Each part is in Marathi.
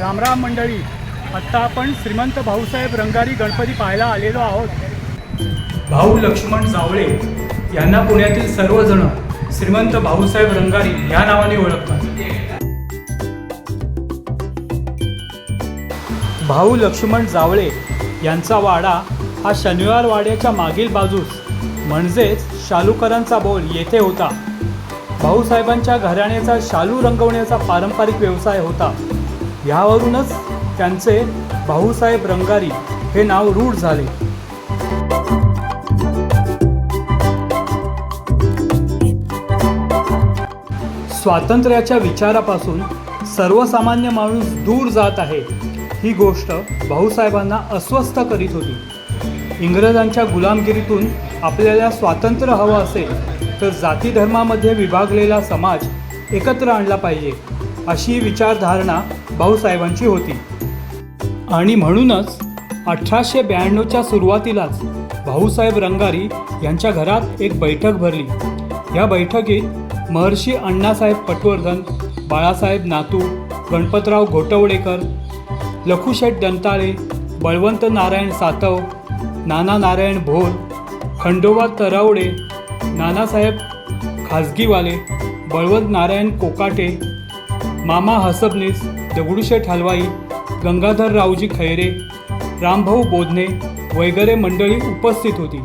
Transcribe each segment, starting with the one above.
रामराम मंडळी आत्ता आपण श्रीमंत भाऊसाहेब रंगारी गणपती पाहायला आलेलो आहोत. भाऊ लक्ष्मण जावळे यांना पुण्यातील सर्वजण श्रीमंत भाऊसाहेब रंगारी या नावाने ओळखतात. भाऊ लक्ष्मण जावळे यांचा वाडा हा शनिवार वाड्याच्या मागील बाजूस म्हणजेच शालूकरांचा बोल येथे होता. भाऊसाहेबांच्या घराण्याचा शालू रंगवण्याचा पारंपरिक व्यवसाय होता. ह्यावरूनच त्यांचे भाऊसाहेब रंगारी हे नाव रूढ झाले. स्वातंत्र्याच्या विचारापासून सर्वसामान्य माणूस दूर जात आहे ही गोष्ट भाऊसाहेबांना अस्वस्थ करीत होती. इंग्रजांच्या गुलामगिरीतून आपल्याला स्वातंत्र्य हवं असेल तर जाती धर्मामध्ये विभागलेला समाज एकत्र आणला पाहिजे अशी विचारधारणा भाऊसाहेबांची होती. आणि म्हणूनच अठराशे ब्याण्णवच्या सुरुवातीलाच भाऊसाहेब रंगारी यांच्या घरात एक बैठक भरली. या बैठकीत महर्षी अण्णासाहेब पटवर्धन बाळासाहेब नातू गणपतराव घोटवडेकर लखुशेठ दंताळे बळवंत नारायण सातव नाना नारायण भोर खंडोबा तरावडे नानासाहेब खाजगीवाले बळवंत नारायण कोकाटे मामा हसबनीस दगडूशेठ हलवाई गंगाधर रावजी खैरे रामभाऊ बोधने वगैरे मंडळी उपस्थित होती.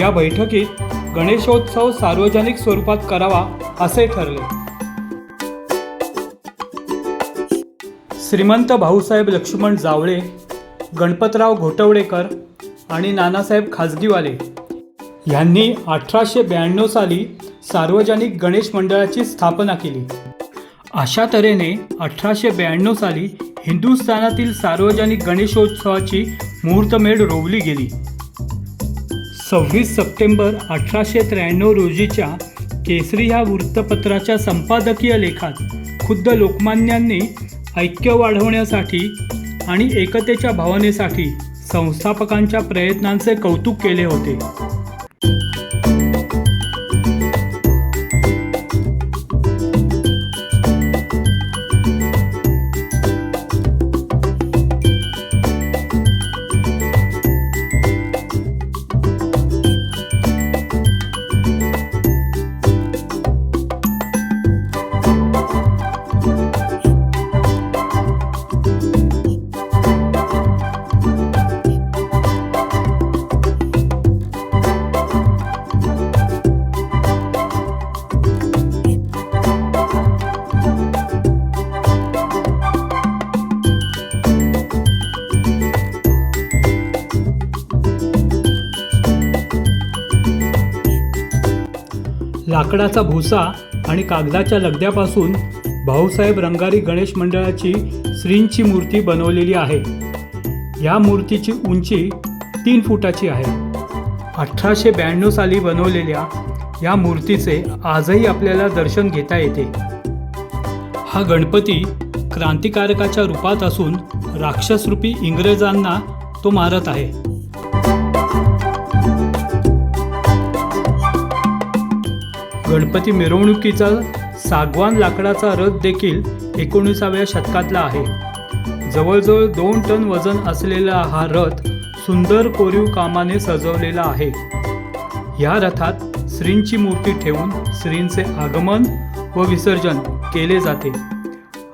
या बैठकीत गणेशोत्सव सार्वजनिक स्वरूपात करावा असे ठरले. श्रीमंत भाऊसाहेब लक्ष्मण जावळे गणपतराव घोटवडेकर आणि नानासाहेब खाजगीवाले यांनी अठराशे ब्याण्णव साली सार्वजनिक गणेश मंडळाची स्थापना केली. अशा तऱ्हेने अठराशे ब्याण्णव साली हिंदुस्थानातील सार्वजनिक गणेशोत्सवाची मुहूर्तमेढ रोवली गेली. सव्वीस सप्टेंबर अठराशे त्र्याण्णव रोजीच्या केसरी ह्या वृत्तपत्राच्या संपादकीय लेखात खुद्द लोकमान्यांनी ऐक्य वाढवण्यासाठी आणि एकतेच्या भावनेसाठी संस्थापकांच्या प्रयत्नांचे कौतुक केले होते. लाकडाचा भुसा आणि कागदाच्या लगद्यापासून भाऊसाहेब रंगारी गणेश मंडळाची श्रींची मूर्ती बनवलेली आहे. या मूर्तीची उंची तीन फुटाची आहे. अठराशे ब्याण्णव साली बनवलेल्या या मूर्तीचे आजही आपल्याला दर्शन घेता येते. हा गणपती क्रांतिकारकाच्या रूपात असून राक्षसरूपी इंग्रजांना तो मारत आहे. गणपती मिरवणुकीचा सागवान लाकडाचा रथ देखील एकोणीसाव्या शतकातला आहे. जवळजवळ दोन टन वजन असलेला हा रथ सुंदर कोरीव कामाने सजवलेला आहे. या रथात श्रींची मूर्ती ठेवून श्रींचे आगमन व विसर्जन केले जाते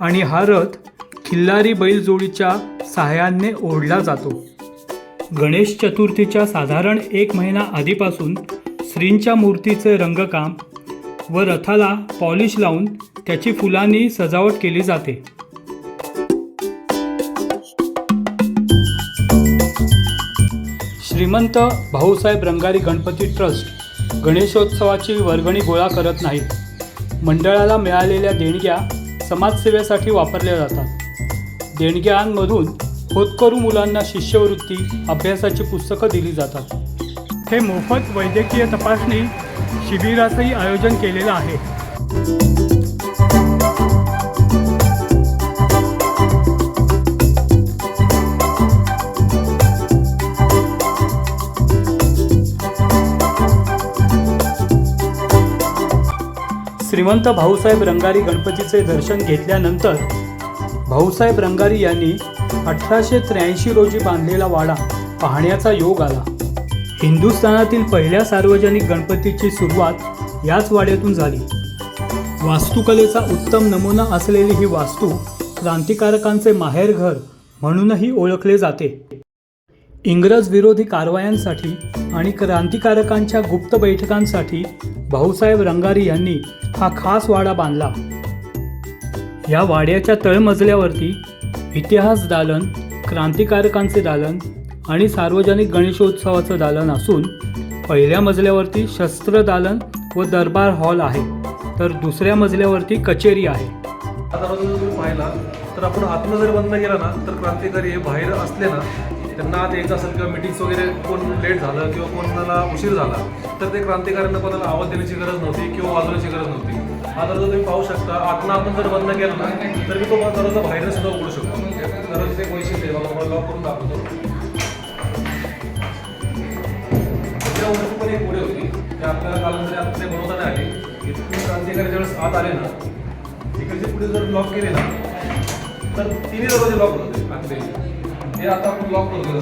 आणि हा रथ खिल्लारी बैलजोडीच्या सहाय्याने ओढला जातो. गणेश चतुर्थीच्या साधारण एक महिना आधीपासून श्रींच्या मूर्तीचे रंगकाम व रथाला पॉलिश लावून त्याची फुलांनी सजावट केली जाते. श्रीमंत भाऊसाहेब रंगारी गणपती ट्रस्ट गणेशोत्सवाची वर्गणी गोळा करत नाहीत. मंडळाला मिळालेल्या देणग्या समाजसेवेसाठी वापरल्या जातात. देणग्यांमधून होतकरू मुलांना शिष्यवृत्ती अभ्यासाची पुस्तकं दिली जातात. हे मोफत वैद्यकीय तपासणी शिबिराचंही आयोजन केलेलं आहे. श्रीमंत भाऊसाहेब रंगारी गणपतीचे दर्शन घेतल्यानंतर भाऊसाहेब रंगारी यांनी अठराशे त्र्याऐंशी रोजी बांधलेला वाडा पाहण्याचा योग आला. हिंदुस्थानातील पहिल्या सार्वजनिक गणपतीची सुरुवात याच वाड्यातून झाली. वास्तुकलेचा उत्तम नमुना असलेली ही वास्तू क्रांतिकारकांचे माहेरघर म्हणूनही ओळखले जाते. इंग्रज विरोधी कारवायांसाठी आणि क्रांतिकारकांच्या गुप्त बैठकांसाठी भाऊसाहेब रंगारी यांनी हा खास वाडा बांधला. या वाड्याच्या तळमजल्यावरती इतिहास दालन क्रांतिकारकांचे दालन आणि सार्वजनिक गणेशोत्सवाचं दालन असून पहिल्या मजल्यावरती शस्त्र दालन व दरबार हॉल आहे. तर दुसऱ्या मजल्यावरती कचेरी आहे. आता जर तुम्ही पाहिला तर आपण आतनं जर बंद केला ना तर क्रांतिकारी हे बाहेर असले ना त्यांना आत यायचं असेल किंवा मिटिंग्स वगैरे कोण लेट झालं किंवा कोणाला उशीर झाला तर ते क्रांतिकाऱ्यांना कोणाला आवाज देण्याची गरज नव्हती किंवा वाजवण्याची गरज नव्हती. आता जर तुम्ही पाहू शकता. आतनं आपण जर बंद केला ना तर मी तो दरवाजा बाहेर सुद्धा उघडू शकतो. आत आले ना इकडचे पुढे जर लॉक केले ना तर तिन्ही दरवाजे लॉक होते आतले हे आता आपण लॉक करतो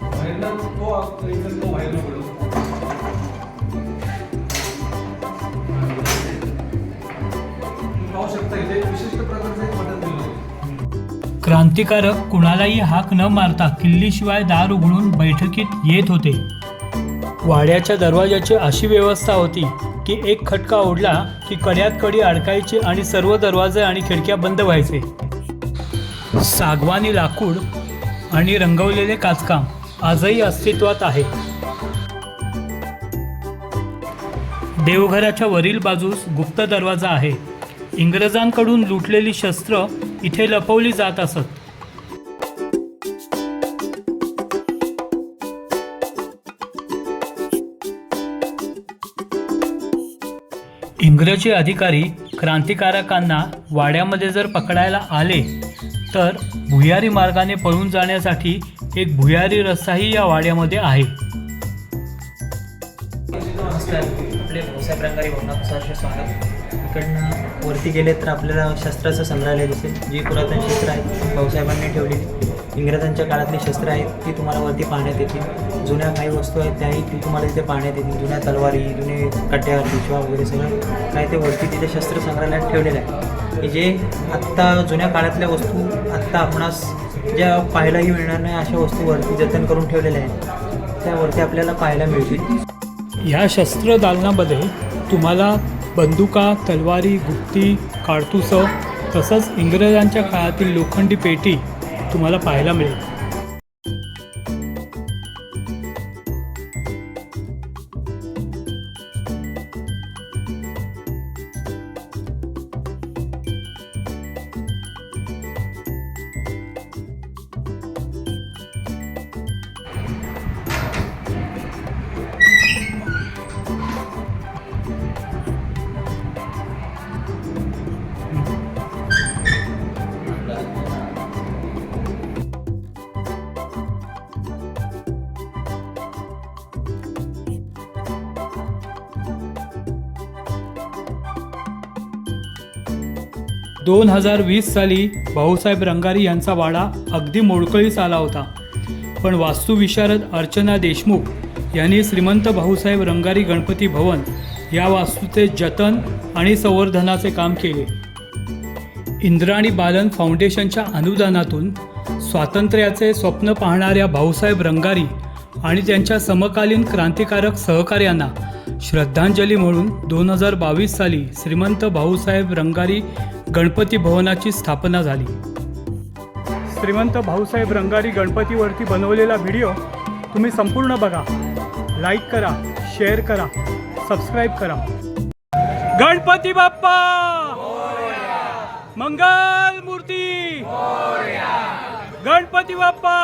बाहेरनं तो इकडे तो बाहेर पडतो पाहू शकता इथे विशिष्ट प्रकारचं एक बटन दिलं क्रांतिकारक कुणालाही हाक न मारता किल्लीशिवाय दार उघडून बैठकीत येत होते. वाड्याच्या दरवाजाची अशी व्यवस्था होती की एक खटका ओढला की कड्यात कडी अडकायची आणि सर्व दरवाजे आणि खिडक्या बंद व्हायचे. सागवानी लाकूड आणि रंगवलेले काचकाम आजही अस्तित्वात आहे. देवघराच्या वरील बाजूस गुप्त दरवाजा आहे. इंग्रजांकडून लुटलेली शस्त्र इथे लपवली जात असत. इंग्रजी अधिकारी क्रांतिकारकांना वाड्यामध्ये जर पकडायला आले तर भुयारी मार्गाने पळून जाण्यासाठी एक भुयारी रस्ताही या वाड्यामध्ये आहे. आपले स्वागत. इकडनं वरती गेले तर आपल्याला शस्त्राचं संग्रहालय दिसेल जी पुरातन शस्त्र आहेत भाऊसाहेबांनी ठेवलेली. इंग्रजांच्या काळातली शस्त्र आहेत ती तुम्हाला वरती पाहण्यात येतील. जुन्या काही वस्तू आहेत त्याही ती तुम्हाला तिथे पाहण्यात येतील. जुन्या तलवारी जुने कट्या पिशवा वगैरे सगळं काय ते वरती तिथे शस्त्र संग्रहालयात ठेवलेलं आहे की जे आत्ता जुन्या काळातल्या वस्तू आत्ता आपणास ज्या पाहायलाही मिळणार नाही अशा वस्तू वरती जतन करून ठेवलेल्या आहेत. त्यावरती आपल्याला पाहायला मिळतील. ह्या शस्त्र दालनामध्ये तुम्हाला बंदुका तलवारी गुप्ती काडतुसं तसंच इंग्रजांच्या काळातील लोखंडी पेटी तुम्हाला पाहायला मिळेल. दोन हजार वीस साली भाऊसाहेब रंगारी यांचा वाडा अगदी मोडकळीस आला होता. पण वास्तुविशारद अर्चना देशमुख यांनी श्रीमंत भाऊसाहेब रंगारी गणपती भवन या वास्तूचे जतन आणि संवर्धनाचे काम केले. इंद्राणी बालन फाउंडेशनच्या अनुदानातून स्वातंत्र्याचे स्वप्न पाहणाऱ्या भाऊसाहेब रंगारी आणि त्यांच्या समकालीन क्रांतिकारक सहकार्यांना श्रद्धांजली म्हणून दोन हजार बावीस साली श्रीमंत भाऊसाहेब रंगारी गणपती भवनाची स्थापना झाली. श्रीमंत भाऊसाहेब रंगारी गणपतीवरती बनवलेला व्हिडिओ तुम्ही संपूर्ण बघा. लाईक करा शेअर करा सबस्क्राईब करा. गणपती बाप्पा! मंगल मूर्ती गणपती बाप्पा!